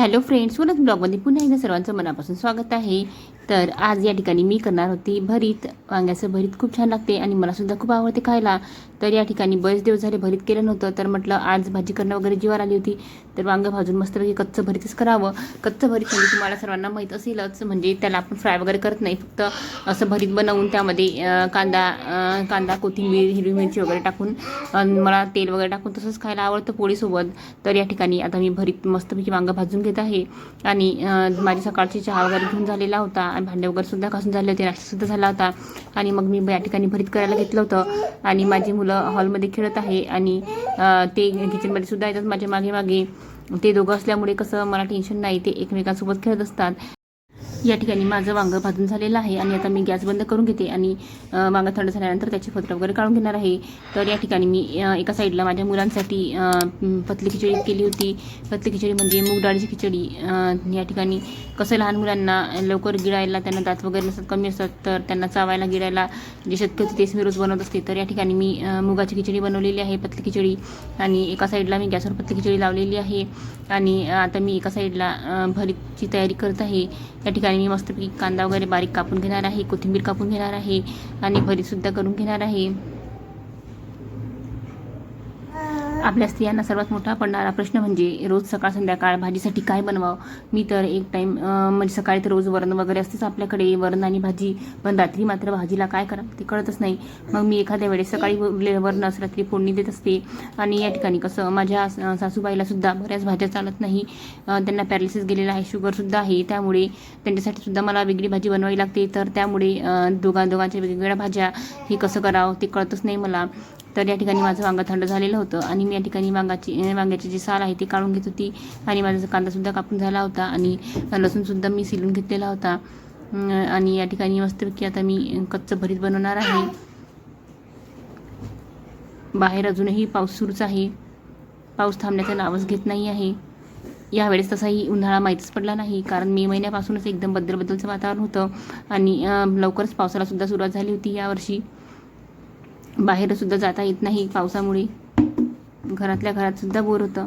Hello friends सोनत ब्लॉगमध्ये पुन्हा एकदा सर्वांचं मनापासून स्वागत आहे. तर आज या ठिकाणी मी करणार होती भरीत. वांग्याचं भरीत खूप छान लागते आणि मलासुद्धा खूप आवडते खायला. तर या ठिकाणी बरेच दिवस झाले भरीत केलं नव्हतं तर म्हटलं आज भाजी करणं वगैरे जीवार आली होती. तर वांगं भाजून मस्तपैकी कच्चं भरीतच करावं. कच्चं भरीत म्हणजे तुम्हाला सर्वांना माहीत असेलच म्हणजे त्याला आपण फ्राय वगैरे करत नाही. फक्त असं भरीत बनवून त्यामध्ये कांदा कांदा कोथिंबीर हिरवी मिरची वगैरे टाकून मला तेल वगैरे टाकून तसंच खायला आवडतं पोळीसोबत. तर या ठिकाणी आता मी भरीत मस्तपैकी वांगं भाजून घेत आहे. आणि माझी सकाळची चहा वगैरे घेऊन झालेला होता. भांडे वगैरे सुद्धा घासून झाले होते. नाश्तासुद्धा झाला होता. आणि मग मी या ठिकाणी भरीत करायला घेतलं होतं. आणि माझी मुलं हॉलमध्ये खेळत आहे आणि ते किचनमध्ये सुद्धा येतात माझ्या मागे मागे. ते दोघं असल्यामुळे कसं मला टेन्शन नाही. ते एकमेकांसोबत खेळत असतात. या ठिकाणी माझं वांगं भाजून झालेलं आहे आणि आता मी गॅस बंद करून घेते आणि वांगं थंड झाल्यानंतर त्याची फत्र वगैरे काढून घेणार आहे. तर या ठिकाणी मी एका साईडला माझ्या मुलांसाठी पतली खिचडी केली होती. पतली खिचडी म्हणजे मूग डाळीची खिचडी. या ठिकाणी कसं लहान मुलांना लवकर गिळायला त्यांना दात वगैरे नसतात कमी असतात तर त्यांना चावायला गिळायला जे शेतकरी तेच मी रोज बनवत असते. तर या ठिकाणी मी मुगाची खिचडी बनवलेली आहे पतली खिचडी. आणि एका साईडला मी गॅसवर पतली खिचडी लावलेली आहे. आणि आता मी एका साईडला भरीची तयारी करत आहे. या ठिकाणी मी मस्तपैकी कांदा वगैरे बारीक कापून घेणार आहे कोथिंबीर कापून घेणार आहे आणि भरीतसुद्धा करून घेणार आहे. आपल्या स्त्रियांना सर्वात मोठा पडणारा प्रश्न म्हणजे रोज सकाळ संध्याकाळ भाजीसाठी काय बनवावं? मी तर एक टाईम म्हणजे सकाळी तर रोज वरण वगैरे असतेच आपल्याकडे. वरण आणि भाजी पण रात्री मात्र भाजीला काय करावं ते कळतच नाही. मग मी एखाद्या वेळेस सकाळी उरलेलं असं रात्री फोडणी देत असते. आणि या ठिकाणी कसं माझ्या सासूबाईला सुद्धा बऱ्याच भाज्या चालत नाही. त्यांना पॅरालिसिस गेलेला आहे शुगरसुद्धा आहे. त्यामुळे त्यांच्यासाठी सुद्धा मला वेगळी भाजी बनवावी लागते. तर त्यामुळे दोघा दोघांच्या वेगवेगळ्या भाज्या हे कसं करावं ते कळतच नाही मला. तर या ठिकाणी माझं वांगं थंड झालेलं होतं आणि मी या ठिकाणी वांगाची वांग्याची जी साल आहे ती काढून घेत होती आणि माझा कांदासुद्धा कापून झाला होता आणि लसूणसुद्धा मी सिलून घेतलेला होता. आणि या ठिकाणी मस्तपैकी आता मी कच्चं भरीत बनवणार आहे. बाहेर अजूनही पाऊस सुरूच आहे. पाऊस थांबण्याचं नावच घेत नाही आहे. यावेळेस तसाही उन्हाळा माहीतच पडला नाही कारण मे महिन्यापासूनच एकदम बद्दल बद्दलचं वातावरण होतं आणि लवकरच पावसालासुद्धा सुरुवात झाली होती यावर्षी बाहेर सुद्धा जाता येत नाही. पावसामुळे घरातल्या घरात सुद्धा बोर होतं.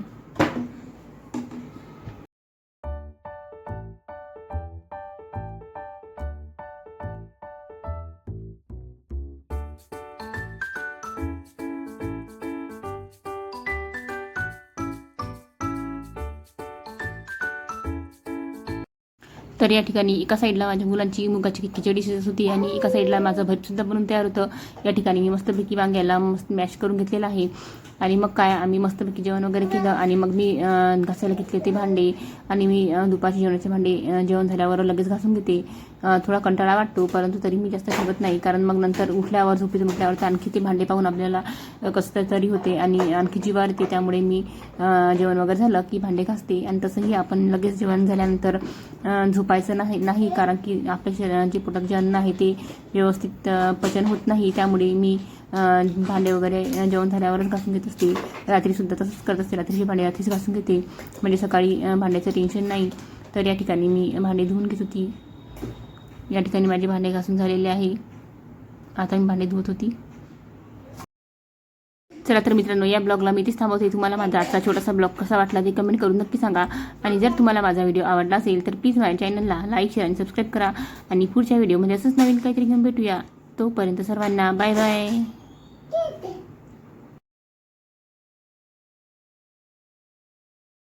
तर या ठिकाणी एका साईडला माझ्या मुलांची मुगाची खिचडी शिजत होती आणि एका साईडला माझं भरीतसुद्धा बनून तयार होतं. या ठिकाणी मी मस्तपैकी वांग्याला मस्त मॅश करून घेतलेलं आहे. आणि मग काय आम्ही मस्तपैकी जेवण वगैरे केलं आणि मग मी घासायला घेतले ते भांडे आणि मी दुपारचे जेवणाचे भांडे जेवण झाल्यावर लगेच घासून घेते. थोडा कंटाळा वाटतो परंतु तरी मी जास्त ठेवत नाही. कारण मग नंतर उठल्यावर झोपेतून उठल्यावर तर आणखी ते भांडे पाहून आपल्याला कसं तरी होते आणि आणखी जीवार येते त्यामुळे मी जेवण वगैरे झालं की भांडे घासते. आणि तसंही आपण लगेच जेवण झाल्यानंतर झोपायचं नाही नाही. कारण की आपल्या शरीराचे पोटात जे अन्न आहे ते व्यवस्थित पचन होत नाही. त्यामुळे मी भांडे वगैरे जेवण झाल्यावरच घासून घेत असते. रात्रीसुद्धा तसंच करत असते. रात्रीची भांडे रात्रीच घासून घेते. म्हणजे सकाळी भांड्याचं टेन्शन नाही. तर या ठिकाणी मी भांडे धुवून घेत होती. या ठिकाणी माझी भांडे घासून झालेले आहे. आता मी भांडे धुवत होती. चला तर मित्रांनो या ब्लॉगला मी इथेच थांबवते. तुम्हाला माझा आजचा छोटासा ब्लॉग कसा वाटला ते कमेंट करून नक्की सांगा. आणि जर तुम्हाला माझा व्हिडिओ आवडला असेल तर प्लीज माझ्या चॅनलला लाईक शेअर आणि सबस्क्राईब करा. आणि पुढच्या व्हिडिओमध्ये असंच नवीन काहीतरी घेऊन भेटूया. तोपर्यंत सर्वांना बाय बाय